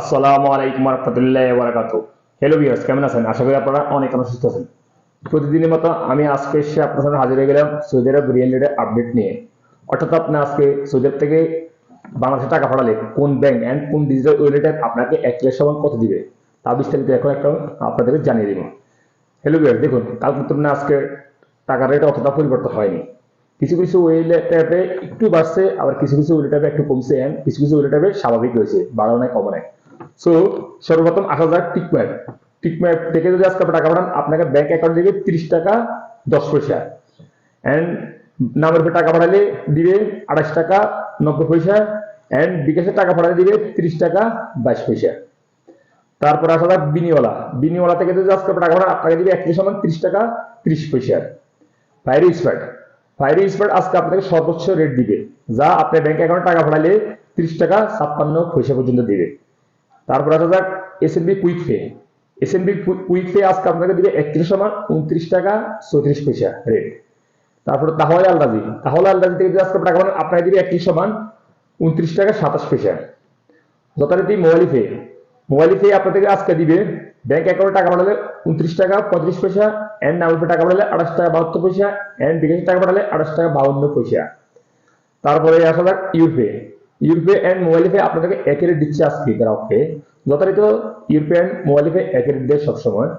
আসসালামু আলাইকুম রহমতুল্লাহ বারাকাত hello viewers কেমন আছেন? আশা করি আপনারা অনেক অনেক সুস্থ আছেন। প্রতিদিনের মতো আমি আজকে এসে আপনার সামনে হাজির হয়ে গেলাম সৌদি আরব রিয়েল আপডেট নিয়ে। অর্থাৎ আপনি আজকে সৌদি আরব থেকে বাংলাদেশে টাকা পাঠালে কোন ব্যাংক অ্যান্ড কোন ডিজিটাল ওয়েলেটে আপনাকে এক লাখ সমান কত দিবে? তা বিস্তারিত এখন একটা আপনাদেরকে জানিয়ে দিব। হ্যালো ভিউয়ার্স দেখুন, কালকে তুলনায় আজকে টাকার রেট অতটা পরিবর্তন হয়নি। কিছু কিছু ওয়েলেট একটু বাড়ছে, আবার কিছু কিছু ওয়েলেট একটু কমছে, and কিছু কিছু ওয়েলেট স্বাভাবিক হয়েছে বাড়ানো নাই কমে সো সর্বপ্রথম আসা যাক টিকম্যাপ টিকম্যাপ থেকে যদি আজকে টাকা পাঠান, আপনাকে ব্যাংক অ্যাকাউন্ট দিবে তিরিশ টাকা, দশ পয়সা। অ্যান্ড নামের উপর টাকা পাঠালে দিবে আঠাশ টাকা, নব্বই পয়সা। অ্যান্ড বিকাশে টাকা পাঠালে দিবে তিরিশ টাকা, বাইশ পয়সা। তারপর আসা যাক বিনিওয়ালা। বিনিওয়ালা থেকে যদি আজকে টাকা পাঠান, আপনাকে দিবে একত্রিশ সমান তিরিশ টাকা, তিরিশ পয়সা। ফায়ারি স্পার্ট ফায়ারি স্পার্ট আজকে আপনাকে সর্বোচ্চ রেট দিবে। যা আপনার ব্যাংক অ্যাকাউন্টে টাকা পাঠালে তিরিশ টাকা, ছাপ্পান্ন পয়সা পর্যন্ত দিবে। তারপর আসা যাক S N B quick pay S N B quick pay আজকে আপনাকে দিবে একত্রিশ সমান উনত্রিশ টাকা চৌত্রিশ পয়সা রেট তারপরে তাহলে আলরাজি তাহলে আলরাজি থেকে আজকে টাকা আপনাকে দিবে একত্রিশ সমান উনত্রিশ টাকা সাতাশ পয়সা। যথারীতি মোবাইল পে মোবাইল পে আপনাদেরকে আজকে দিবে ব্যাংক অ্যাকাউন্টে টাকা পাঠালে উনত্রিশ টাকা, পঁয়ত্রিশ পয়সা এন্ড নামের টাকা পাঠালে আঠাশ টাকা, বাহাত্তর পয়সা অ্যান্ড বিকাশে টাকা পাঠালে আঠাশ টাকা বাউন্ন পয়সা। তারপরে আসা যাক ইউরপে ইউরপে এন্ড মোবাইল পে আপনাদেরকে একে রেট দিচ্ছে আজকে গ্রাহককে যথারীত ইউরপে এন্ড মোবাইল পে একে দেয় সবসময়।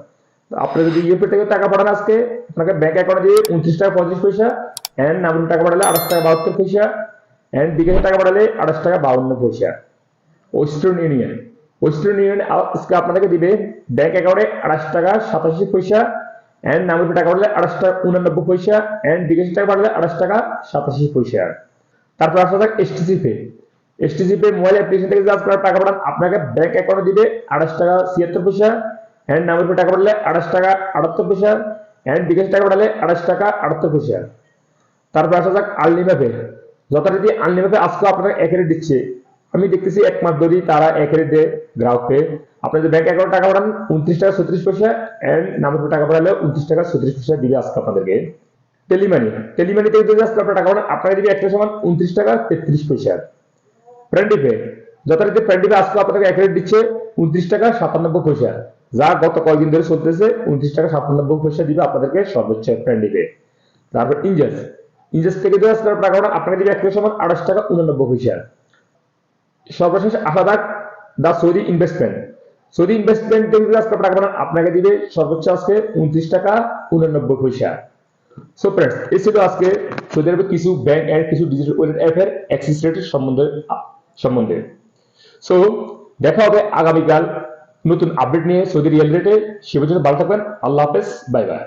আপনি যদি ইউরপে থেকে টাকা পাঠান আজকে, আপনাকে ব্যাংক অ্যাকাউন্টে দিয়ে উনত্রিশ টাকা পঁয়ত্রিশ পয়সা নামের উপরে টাকা পাঠালে আঠাশ টাকা বাহাত্তর পয়সা এন্ড বিকাশে টাকা পাঠালে আঠাশ টাকা বাউন্ন পয়সা। ওয়েস্টার্ন ইউনিয়ন ওয়েস্টার্ন ইউনিয়ন আজকে আপনাদেরকে দিবে ব্যাংক অ্যাকাউন্টে আঠাশ টাকা সাতাশি পয়সা অ্যান্ড উপরে টাকা পাঠালে আঠাশ টাকা উনানব্বই পয়সা অ্যান্ড বিকাশে টাকা পাঠালে আঠাশ টাকা সাতাশি পয়সা। তারপর আসা যাক STC pay STC pay mobile application থেকে যদি আপনারা টাকা পাঠান, আপনাকে ব্যাংক অ্যাকাউন্টে দিবে আঠাশ টাকা ছিয়াত্তর পয়সা নামের উপরে টাকা পাঠালে আঠাশ টাকা আটাত্তর পয়সা এন্ড বিকাশে টাকা পাঠালে আঠাশ টাকা আটাত্তর পয়সা। তারপর আসা যাক আলনিমাপে যথারীতি আলনিমাপে আজকে আপনাকে এক রেট দিচ্ছে। আমি দেখতেছি এক মাস ধরেই তারা এক রেট গ্রাহককে আপনি যদি ব্যাংক অ্যাকাউন্ট টাকা পাঠান, উনত্রিশ টাকা ছত্রিশ পয়সা নামের উপর টাকা পাঠালে উনত্রিশ টাকা ছত্রিশ পয়সা দিবে আজকে আপনাদেরকে। টেলিমানি টেলিমানি থেকে যদি আজকে আপনার টাকা পাঠান, আপনাকে দিবে একটা সমান উনত্রিশ টাকা তেত্রিশ পয়সা। ফ্রেন্ডিপে যথারীতি ফ্রেন্ডিপে আজকে আপনাকে এক রেট দিচ্ছে উনত্রিশ টাকা সাতানব্বই পয়সা। যা গত কয়েকদিন ধরে চলতেছে, উনত্রিশ টাকা সাতানব্বই পয়সা দিবে আপনাদেরকে সর্বোচ্চ ফ্রেন্ডিপে তারপর ইনজাস ইনজাস থেকে যদি আজকে আপনার আপনাকে দিবে একটা সমান আঠাশ টাকা উনানব্বই পয়সা। সর্বশেষ আলাদা দা সৌদি ইনভেস্টমেন্ট সৌদি ইনভেস্টমেন্ট থেকে আজকে টাকা পাঠান আপনাকে দিবে সর্বোচ্চ আজকে উনত্রিশ টাকা উনানব্বই পয়সা। সো ফ্রেন্ডস এই ছিল আজকে সৌদি আরবের কিছু ব্যাংক এর কিছু ডিজিটাল ওয়ালেট অ্যাপের অ্যাক্সেস রেটের সম্বন্ধে সম্বন্ধে। সো দেখা হবে আগামীকাল নতুন আপডেট নিয়ে সৌদি রিয়েল রেটে সে পর্যন্ত ভালো থাকবেন। আল্লাহ হাফেজ। Bye bye